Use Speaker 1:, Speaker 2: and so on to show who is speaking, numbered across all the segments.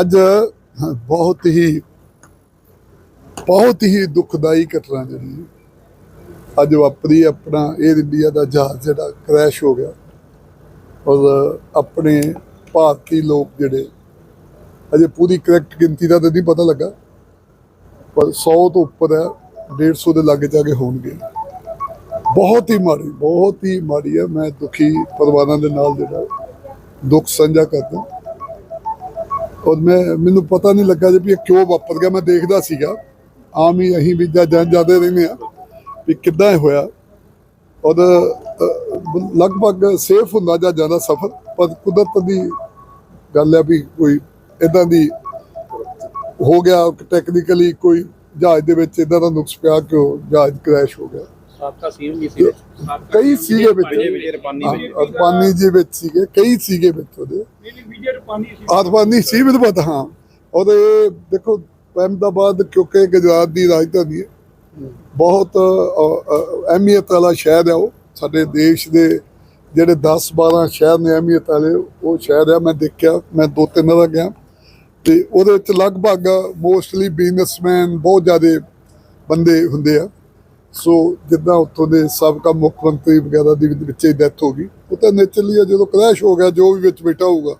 Speaker 1: ਅੱਜ ਬਹੁਤ ਹੀ ਬਹੁਤ ਹੀ ਦੁਖਦਾਈ ਘਟਨਾ ਜਿਹੜੀ ਅੱਜ ਵਾਪਰੀ ਆਪਣਾ 에ਅਰ ਇੰਡੀਆ ਦਾ ਜਹਾਜ਼ ਜਿਹੜਾ ਕ੍ਰੈਸ਼ ਹੋ ਗਿਆ। ਔਰ ਆਪਣੇ ਭਾਰਤੀ ਲੋਕ ਜਿਹੜੇ, ਅਜੇ ਪੂਰੀ ਕਰੈਕਟ ਗਿਣਤੀ ਦਾ ਤਾਂ ਨਹੀਂ ਪਤਾ ਲੱਗਾ। ਪਰ 100 ਤੋਂ ਉੱਪਰ ਹੈ 150 ਦੇ ਲਾਗੇ ਜਾ ਕੇ ਹੋਣਗੇ। ਬਹੁਤ ਹੀ ਮਾੜੀ, ਬਹੁਤ ਹੀ ਮਾੜੀ ਹੈ। ਮੈਂ ਦੁਖੀ ਪਰਿਵਾਰਾਂ ਦੇ ਨਾਲ ਜਿਹੜਾ ਦੁੱਖ ਸਾਂਝਾ ਕਰਦਾ। ਔਰ ਮੈਂ, ਮੈਨੂੰ ਪਤਾ ਨਹੀਂ ਲੱਗਾ ਜੇ ਇਹ ਕਿਉਂ ਵਾਪਰ ਗਿਆ। ਮੈਂ ਦੇਖਦਾ ਸੀਗਾ। ਆਮ ਹੀ ਅਸੀਂ ਵੀ ਜਾਂ ਜਾਂਦੇ ਰਹਿੰਦੇ ਆ ਵੀ ਕਿੱਦਾਂ ਹੋਇਆ। ਔਰ ਲਗਭਗ ਸੇਫ ਹੁੰਦਾ ਜਾਂ ਜ਼ਿਆਦਾ ਸਫਰ ਪਰ ਕੁਦਰਤ ਦੀ ਗੱਲ ਹੈ ਵੀ ਕੋਈ ਇਦਾਂ ਦੀ ਹੋ ਗਿਆ। ਟੈਕਨੀਕਲੀ ਕੋਈ ਜਹਾਜ਼ ਦੇ ਵਿੱਚ ਇਦਾਂ ਦਾ ਨੁਕਸ ਪਿਆ ਕਿ ਉਹ ਜਹਾਜ਼ ਕ੍ਰੈਸ਼ ਹੋ ਗਿਆ।
Speaker 2: ਸਾਬਕਾ ਸੀਐਮ ਵੀ ਸੀ
Speaker 1: ਕਈ ਸੀਗੇ ਵਿੱਚ। ਅਰਬਾਨੀ ਜੀ। ਵਿੱਚ ਸੀਗੇ ਕਈ ਸੀਗੇ ਵਿੱਚ ਉਹਦੇ। ਆਤਮਾਨੀ ਸੀ। ਮੈਨੂੰ ਪਤਾ ਹਾਂ। ਉਹਦੇ ਦੇਖੋ ਅਹਿਮਦਾਬਾਦ ਕਿਉਂਕਿ ਗੁਜਰਾਤ ਦੀ ਰਾਜਧਾਨੀ ਹੈ। ਬਹੁਤ ਅਹਿਮੀਅਤ ਵਾਲਾ ਸ਼ਹਿਰ ਹੈ ਉਹ। ਸਾਡੇ ਦੇਸ਼ ਦੇ ਜਿਹੜੇ 10 12 ਸ਼ਹਿਰ ਨੇ ਅਹਿਮੀਅਤ ਵਾਲੇ ਉਹ ਸ਼ਹਿਰ ਹੈ। ਮੈਂ ਦੇਖਿਆ ਮੈਂ ਦੋ ਤਿੰਨ ਵਾਰ ਗਿਆ। ਤੇ ਉਹਦੇ ਵਿੱਚ ਲਗਭਗ ਮੋਸਟਲੀ ਬਿਜ਼ਨਸਮੈਨ ਬਹੁਤ ਜ਼ਿਆਦੇ ਬੰਦੇ ਹੁੰਦੇ ਆ। ਸੋ ਜਿੱਦਾਂ ਉੱਥੋਂ ਦੇ ਸਾਬਕਾ ਮੁੱਖ ਮੰਤਰੀ ਵਗੈਰਾ ਦੀ ਵਿੱਚ ਹੀ ਡੈਥ ਹੋ ਗਈ ਉਹ ਤਾਂ ਨੇਚਰਲੀ ਆ ਜਦੋਂ ਕ੍ਰੈਸ਼ ਹੋ ਗਿਆ ਜੋ ਵੀ ਵਿੱਚ ਬੈਠਾ ਹੋਊਗਾ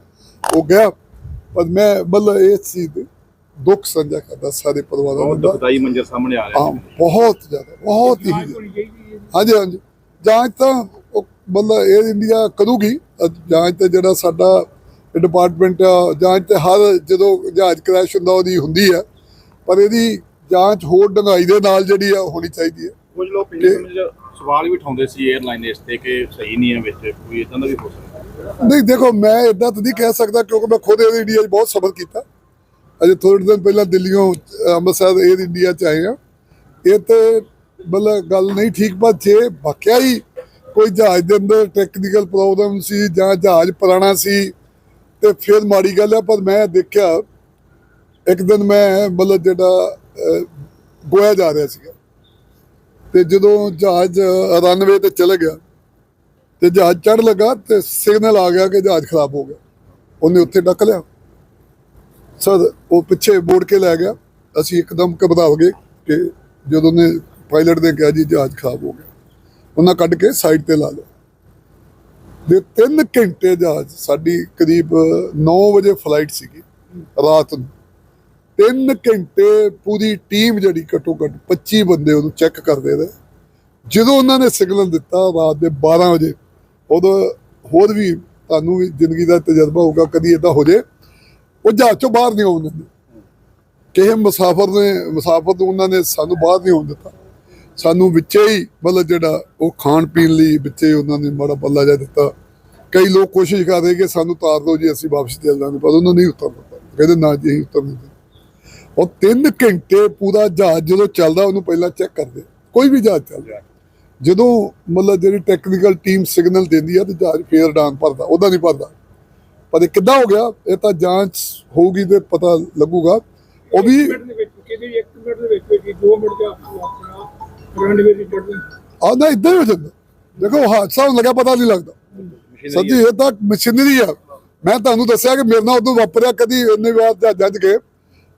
Speaker 1: ਉਹ ਗਿਆ। ਪਰ ਮੈਂ ਮਤਲਬ ਇਸ ਚੀਜ਼ ਦੇ ਦੁੱਖ ਸਾਂਝਾ ਕਰਦਾ ਸਾਰੇ ਪਰਿਵਾਰਾਂ
Speaker 2: ਬਹੁਤ
Speaker 1: ਦਾ
Speaker 2: ਦੁਖਦਾਈ ਮੰਜ਼ਰ ਸਾਹਮਣੇ ਆ ਰਿਹਾ
Speaker 1: ਹਾਂ ਬਹੁਤ ਜ਼ਿਆਦਾ ਬਹੁਤ ਹੀ ਹਾਂਜੀ ਹਾਂਜੀ। ਜਾਂਚ ਤਾਂ ਉਹ ਮਤਲਬ 에ਅਰ ਇੰਡੀਆ ਕਰੂਗੀ ਜਾਂਚ ਤੇ ਜਿਹੜਾ ਸਾਡਾ ਡਿਪਾਰਟਮੈਂਟ ਜਾਂਚ ਤੇ ਹਰ ਜਦੋਂ ਜਹਾਜ਼ ਕ੍ਰੈਸ਼ ਹੁੰਦਾ ਉਹਦੀ ਹੁੰਦੀ ਹੈ ਪਰ ਇਹਦੀ ਜਾਂਚ ਹੋਰ ਡੰਗਾਈ ਦੇ ਨਾਲ ਜਿਹੜੀ ਆ ਹੋਣੀ ਚਾਹੀਦੀ ਹੈ
Speaker 2: ਕੁਝ ਲੋਕ ਇਹ ਸਮਝ ਸਵਾਲ ਵੀ ਉਠਾਉਂਦੇ ਸੀ 에ਅਰਲਾਈਨ ਇਸ ਤੇ ਕਿ ਸਹੀ ਨਹੀਂ ਹੈ ਵਿੱਚ ਕੋਈ ਇਦਾਂ ਦਾ ਵੀ ਹੋ ਸਕਦਾ।
Speaker 1: ਨਹੀਂ ਦੇਖੋ ਮੈਂ ਇਦਾਂ ਤਾਂ ਨਹੀਂ ਕਹਿ ਸਕਦਾ ਕਿਉਂਕਿ ਮੈਂ ਖੁਦ 에ਅਰ ਇੰਡੀਆ 'ਚ ਬਹੁਤ ਸਬਰ ਕੀਤਾ। ਅਜੇ ਥੋੜੇ ਦਿਨ ਪਹਿਲਾਂ ਦਿੱਲੀੋਂ ਅੰਮ੍ਰਿਤਸਰ 에ਅਰ ਇੰਡੀਆ 'ਚ ਆਏ ਆ ਇਹ ਤੇ ਮਤਲਬ ਗੱਲ ਨਹੀਂ ਠੀਕ ਪਰ ਜੇ ਵਾਕਿਆ ਹੀ ਕੋਈ ਜਹਾਜ਼ ਦੇ ਅੰਦਰ ਟੈਕਨੀਕਲ ਪ੍ਰੋਬਲਮ ਸੀ ਜਾਂ ਜਹਾਜ਼ ਪੁਰਾਣਾ ਸੀ ਤੇ ਫਿਰ ਮਾੜੀ ਗੱਲ ਆ ਪਰ ਮੈਂ ਦੇਖਿਆ ਇੱਕ ਦਿਨ ਮੈਂ ਮਤਲਬ ਜਿਹੜਾ ਗੋਇਆ ਜਾ ਰਿਹਾ ਸੀਗਾ। ਤੇ ਜਦੋਂ ਜਹਾਜ਼ ਰਨਵੇ ਤੇ ਚਲੇ ਗਿਆ ਤੇ ਜਹਾਜ਼ ਚੜ ਲਗਾ ਤੇ ਸਿਗਨਲ ਆ ਗਿਆ ਕਿ ਜਹਾਜ਼ ਖਰਾਬ ਹੋ ਗਿਆ। ਉਹਨੇ ਉੱਥੇ ਡੱਕ ਲਿਆ। ਸਰ, ਉਹ ਪਿੱਛੇ ਬੋੜ ਕੇ ਲੈ ਗਿਆ। ਅਸੀਂ ਇੱਕਦਮ ਘਬਰਾ ਗਏ ਕਿ ਜਦੋਂ ਨੇ ਪਾਇਲਟ ਨੇ ਕਿਹਾ ਜੀ ਜਹਾਜ਼ ਖਰਾਬ ਹੋ ਗਿਆ, ਉਹਨਾਂ ਕੱਢ ਕੇ ਸਾਈਡ ਤੇ ਲਾ ਲਿਆ। ਦੇ 3 ਘੰਟੇ ਜਹਾਜ਼ ਸਾਡੀ ਕਰੀਬ 9 ਵਜੇ ਫਲਾਈਟ ਸੀਗੀ, ਰਾਤ ਨੂੰ। 3 ਘੰਟੇ ਪੂਰੀ ਟੀਮ ਜਿਹੜੀ ਘੱਟੋ ਘੱਟ 25 ਬੰਦੇ ਉਹਨੂੰ ਚੈੱਕ ਕਰਦੇ ਰਹੇ ਜਦੋਂ ਉਹਨਾਂ ਨੇ ਸਿਗਨਲ ਦਿੱਤਾ ਰਾਤ ਦੇ 12 ਵਜੇ, ਉਦੋਂ ਹੋਰ ਵੀ ਤੁਹਾਨੂੰ ਵੀ ਜ਼ਿੰਦਗੀ ਦਾ ਤਜਰਬਾ ਹੋਊਗਾ, ਕਦੀ ਇਦਾਂ ਹੋ ਜੇ, ਉਹ ਜਹਾਜ਼ ਚੋਂ ਬਾਹਰ ਨਹੀਂ ਆਉਣ ਦਿੰਦੇ। ਕਿਸੇ ਮੁਸਾਫਰ ਨੇ, ਮੁਸਾਫਰ ਨੂੰ ਉਹਨਾਂ ਨੇ ਸਾਨੂੰ ਬਾਹਰ ਨਹੀਂ ਆਉਣ ਦਿੱਤਾ। ਸਾਨੂੰ ਵਿੱਚੇ ਹੀ ਮਤਲਬ ਜਿਹੜਾ ਉਹ ਖਾਣ ਪੀਣ ਲਈ ਵਿੱਚੇ ਉਹਨਾਂ ਨੇ ਮਾੜਾ ਪੱਲਾ ਜਿਹਾ ਦਿੱਤਾ। ਕਈ ਲੋਕ ਕੋਸ਼ਿਸ਼ ਕਰ ਰਹੇ ਕਿ ਸਾਨੂੰ ਤਾਰ ਦਿਓ ਜੀ, ਅਸੀਂ ਵਾਪਸ ਚੱਲ ਜਾਵਾਂਗੇ ਪਰ ਉਹਨਾਂ ਨਹੀਂ ਉਤਰ ਦਿੱਤਾ। ਕਹਿੰਦੇ ਨਾ ਜੀ, ਅਸੀਂ ਉਤਰ ਦਿੰਦੇ। ਉਹ 3 ਘੰਟੇ ਪੂਰਾ ਜਹਾਜ਼ ਜਦੋਂ ਚੱਲਦਾ ਉਹਨੂੰ ਪਹਿਲਾਂ ਚੈੱਕ ਕਰਦੇ ਕੋਈ ਵੀ ਜਹਾਜ਼ ਚੱਲਦਾ। ਜਦੋਂ ਮਤਲਬ ਜਿਹੜੀ ਟੈਕਨੀਕਲ ਟੀਮ ਸਿਗਨਲ ਦਿੰਦੀ ਆ ਤੇ ਜਹਾਜ਼ ਫੇਰ ਡਾਂਗ ਭਰਦਾ ਉਹਦਾ ਨਹੀਂ ਭਰਦਾ। ਪਰ ਇਹ ਕਿੱਦਾਂ ਹੋ ਗਿਆ ਇਹ ਤਾਂ ਜਾਂਚ ਹੋਊਗੀ ਤੇ ਪਤਾ ਲੱਗੂਗਾ। ਉਹ ਵੀ
Speaker 3: ਮਿੰਟ ਦੇ ਵਿੱਚ ਕਿਤੇ ਵੀ 1 ਮਿੰਟ ਦੇ ਵਿੱਚ ਵਿੱਚ 2 ਮਿੰਟ ਦਾ ਆਪਣਾ ਰਨਵੇ ਦੀ ਚੜ੍ਹਦੀ।
Speaker 1: ਆਉਂਦਾ ਇਦਾਂ ਹੀ ਜਾਂਦਾ। ਦੇਖੋ ਹਾਦਸਾ ਹੋਣ ਲੱਗਾ ਪਤਾ ਨਹੀਂ ਲੱਗਦਾ। ਸੱਜੀ ਇਹ ਤਾਂ ਮਸ਼ੀਨਰੀ ਆ। ਮੈਂ ਤੁਹਾਨੂੰ ਦੱਸਿਆ ਕਿ ਮੇਰੇ ਨਾਲ ਉਦੋਂ ਵਾਪਰਿਆ ਕਦੀ ਇੰਨੇ ਵਾਰ 'ਚ ਗਏ।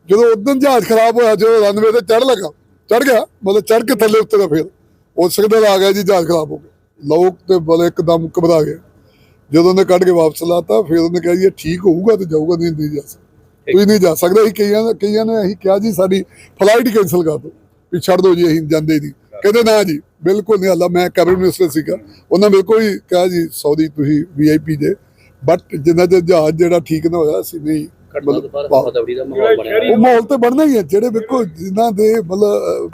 Speaker 1: ਜਦੋਂ ਉਦੋਂ ਜਹਾਜ਼ ਖਰਾਬ ਹੋਇਆ ਜਦੋਂ ਰਨਵੇ ਤੇ ਚੜ ਲਗਾ ਚੜ ਗਿਆ ਮਤਲਬ ਚੜ ਕੇ ਥੱਲੇ ਉਤਰਿਆ ਫਿਰ। ਉਹ ਸਿਗਨਲ ਆ ਗਿਆ ਜੀ ਜਹਾਜ਼ ਖਰਾਬ ਹੋ ਗਿਆ। ਲੋਕ ਤੇ ਬਲੇ ਇੱਕਦਮ ਘਬਰਾ ਗਏ। ਜਦੋਂ ਉਹਨੇ ਕੱਢ ਕੇ ਵਾਪਸ ਲਾਤਾ ਫਿਰ ਉਹਨੇ ਕਿਹਾ ਜੀ ਇਹ ਠੀਕ ਹੋਊਗਾ ਤੇ ਜਾਊਗਾ ਨਹੀਂ ਨਹੀਂ ਜਾ ਸਕਦਾ। ਕੋਈ ਨਹੀਂ ਜਾ ਸਕਦਾ। ਅਸੀਂ ਕਈਆਂ ਕਈਆਂ ਨੇ ਅਸੀਂ ਕਿਹਾ ਜੀ ਸਾਡੀ ਫਲਾਈਟ ਕੈਨਸਲ ਕਰ ਦਿਓ। ਵੀ ਛੱਡ ਦਿਓ ਜੀ ਅਸੀਂ ਜਾਂਦੇ ਨਹੀਂ। ਕਹਿੰਦੇ ਨਾ ਜੀ ਬਿਲਕੁਲ ਨਹੀਂ ਹੱਲਾ ਮੈਂ ਕੈਬਿਨਟ ਮਿਨਿਸਟਰ ਸੀਗਾ। ਉਹਨਾਂ ਮੇਰੇ ਕੋਲ ਹੀ ਕਿਹਾ ਜੀ ਸੌਦੀ ਤੁਸੀਂ ਵੀਆਈਪੀ ਦੇ ਬਟ ਜਿੰਨਾ ਜਹਾਜ਼ ਜਿਹੜਾ ਠੀਕ ਨਾ ਹੋਇਆ ਅਸੀਂ ਨਹੀਂ
Speaker 2: ਘਟਨਾ ਤੋਂ ਬਾਅਦ
Speaker 1: ਵਾਹ।
Speaker 2: ਦਵੜੀ ਦਾ ਮਾਹੌਲ ਬਣਿਆ।
Speaker 1: ਉਹ ਮਾਹੌਲ ਤੇ ਬਣਨਾ ਹੀ ਹੈ ਜਿਹੜੇ ਵੇਖੋ ਜਿਨ੍ਹਾਂ ਦੇ ਮਤਲਬ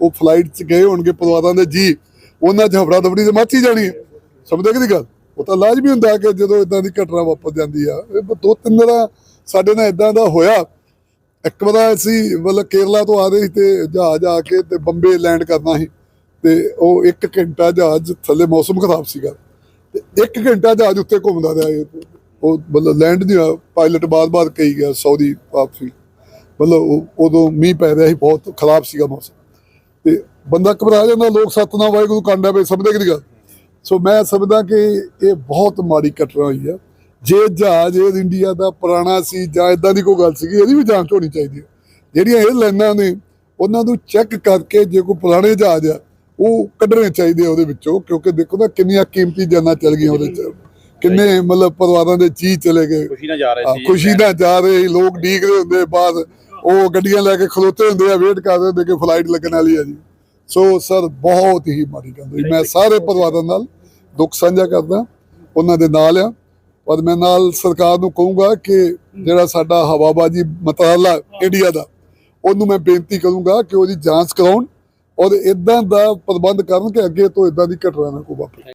Speaker 1: ਉਹ ਫਲਾਈਟ 'ਚ ਗਏ ਹੋਣਗੇ ਪਰਿਵਾਰਾਂ ਦੇ ਜੀ ਉਹਨਾਂ 'ਚ ਹਫੜਾ ਦਫੜੀ ਤੇ ਮੱਚ ਹੀ ਜਾਣੀ ਹੈ। ਸਮਝਦੇ ਕਿ ਨਹੀਂ ਗੱਲ? ਉਹ ਤਾਂ ਲਾਜ਼ਮੀ ਹੁੰਦਾ ਕਿ ਜਦੋਂ ਇਦਾਂ ਦੀ ਘਟਨਾ ਵਾਪਰ ਜਾਂਦੀ ਆ। ਇਹ ਦੋ ਤਿੰਨ ਵਾਰ ਸਾਡੇ ਨਾਲ ਇਦਾਂ ਦਾ ਹੋਇਆ। ਇੱਕ ਵਾਰ ਅਸੀਂ ਮਤਲਬ ਕੇਰਲਾ ਤੋਂ ਆ ਰਹੇ ਸੀ ਤੇ ਜਹਾਜ਼ ਆ ਕੇ ਤੇ ਬੰਬੇ ਲੈਂਡ ਕਰਨਾ ਸੀ। ਤੇ ਉਹ ਇੱਕ ਘੰਟਾ ਜਹਾਜ਼ ਥੱਲੇ ਮੌਸਮ ਖਰਾਬ ਸੀਗਾ। ਤੇ ਇੱਕ ਘੰਟਾ ਜਹਾਜ਼ ਉੱਤੇ ਘੁੰਮਦਾ ਰਿਹਾ। ਉਹ ਮਤਲਬ ਲੈਂਡ ਨਹੀਂ ਹੋਇਆ ਪਾਇਲਟ ਬਾਰ-ਬਾਰ ਕਹੀ ਗਿਆ ਸੌਦੀ ਵਾਪਸੀ। ਮਤਲਬ ਉਦੋਂ ਮੀਂਹ ਪੈ ਰਿਹਾ ਸੀ, ਬਹੁਤ ਖਰਾਬ ਸੀਗਾ ਮੌਸਮ। ਤੇ ਬੰਦਾ ਘਬਰਾ ਜਾਂਦਾ, ਲੋਕ ਸਤਨਾਮ ਵਾਹਿਗੁਰੂ ਕਾਂਡਾ ਪਏ ਸਮਝਦੇ ਕਿ ਗੱਲ? ਸੋ ਮੈਂ ਸਮਝਦਾ ਕਿ ਇਹ ਬਹੁਤ ਮਾੜੀ ਘਟਨਾ ਹੋਈ ਆ। ਜੇ ਜਹਾਜ਼ 에ਅਰ ਇੰਡੀਆ ਦਾ ਪੁਰਾਣਾ ਸੀ ਜਾਂ ਇਦਾਂ ਦੀ ਕੋਈ ਗੱਲ ਸੀਗੀ, ਇਹਦੀ ਵੀ ਜਾਂਚ ਹੋਣੀ ਚਾਹੀਦੀ ਹੈ ਜਿਹੜੀਆਂ ਇਹ ਲਾਈਨਾਂ ਨੇ, ਉਹਨਾਂ ਨੂੰ ਚੈੱਕ ਕਰਕੇ ਜੇ ਕੋਈ ਪੁਰਾਣੇ ਜਹਾਜ਼ ਆ, ਉਹ ਕੱਢਣੇ ਚਾਹੀਦੇ ਆ ਉਹਦੇ ਵਿੱਚੋਂ, ਕਿਉਂਕਿ ਦੇਖੋ ਨਾ ਕਿੰਨੀਆਂ ਕੀਮਤੀ ਜਾਨਾਂ ਚਲ ਗਈਆਂ ਉਹਦੇ ਚ। ਕਿੰਨੇ ਮਤਲਬ ਪਰਿਵਾਰਾਂ ਦੇ ਜੀ ਚਲੇ ਗਏ।
Speaker 2: ਖੁਸ਼ੀ ਨਾਲ ਜਾ ਰਹੇ ਸੀ
Speaker 1: ਖੁਸ਼ੀ ਨਾਲ ਜਾ ਰਹੇ ਸੀ, ਲੋਕ ਡੀਕਦੇ ਹੁੰਦੇ ਬਾਅਦ ਉਹ ਗੱਡੀਆਂ ਲੈ ਕੇ ਖਲੋਤੇ ਹੁੰਦੇ ਆ ਵੇਟ ਕਰਦੇ ਹੁੰਦੇ ਕਿ ਫਲਾਈਟ ਲੱਗਣ ਵਾਲੀ ਆ ਜੀ। ਸੋ ਸਰ ਬਹੁਤ ਹੀ ਮਾੜੀ ਗੱਲ ਮੈਂ ਸਾਰੇ ਪਰਿਵਾਰਾਂ ਨਾਲ ਦੁੱਖ ਸਾਂਝਾ ਕਰਦਾ ਉਹਨਾਂ ਦੇ ਨਾਲ ਆ। ਪਰ ਮੈਂ ਨਾਲ ਸਰਕਾਰ ਨੂੰ ਕਹੂੰਗਾ ਕਿ ਜਿਹੜਾ ਸਾਡਾ ਹਵਾਬਾਜੀ ਮਤਾਲਾ ਇੰਡੀਆ ਦਾ ਉਹਨੂੰ ਮੈਂ ਬੇਨਤੀ ਕਰੂੰਗਾ ਕਿ ਉਹਦੀ ਜਾਂਚ ਕਰਾਉਣ ਔਰ ਇਦਾਂ ਦਾ ਪ੍ਰਬੰਧ ਕਰਨ ਕਿ ਅੱਗੇ ਤੋਂ ਇਦਾਂ ਦੀ ਘਟਨਾ ਨਾ ਕੋਈ ਵਾਪਰੇ।